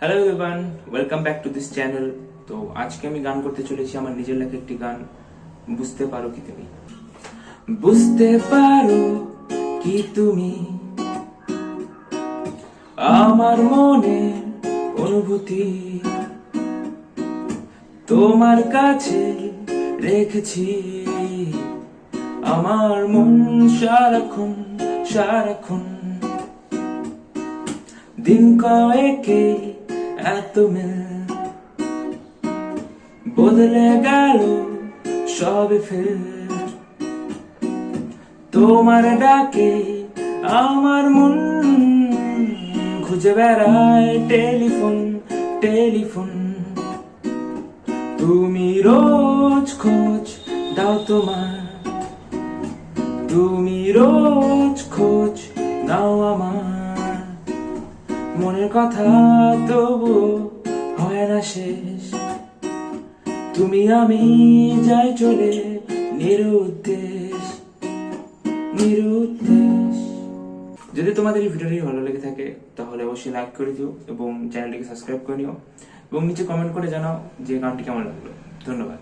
Hello everyone welcome back to this channel তো আজকে আমি গান করতে চলেছি, আমার নিজের লেখা একটি গান, বুঝতে পারো কি তুমি? বুঝতে পারো কি তুমি? আমার মনে অনুভূতি তোমার কাছে রেখেছি। আমার মন সারাক্ষণ সারাক্ষণ, দিন কয়েকে বদলে গেল সবে ফের। তোমার ডাকে আমার মন খুঁজে বেড়ায় টেলিফোন টেলিফোন। তুমি রোজ খোঁজ দাও তোমার তুমি রোজ খোঁজ নাও আমার মনের কথা তবু হয় না শেষ। তুমি আমি যাই চলে নিরুদ্দেশ নিরুদ্দেশ। যদি তোমাদের এই ভিডিওটি ভালো লেগে থাকে, তাহলে অবশ্যই লাইক করে দিও এবং চ্যানেলটিকে সাবস্ক্রাইব করে নিও এবং নিচে কমেন্ট করে জানাও যে গানটি কেমন লাগল। ধন্যবাদ।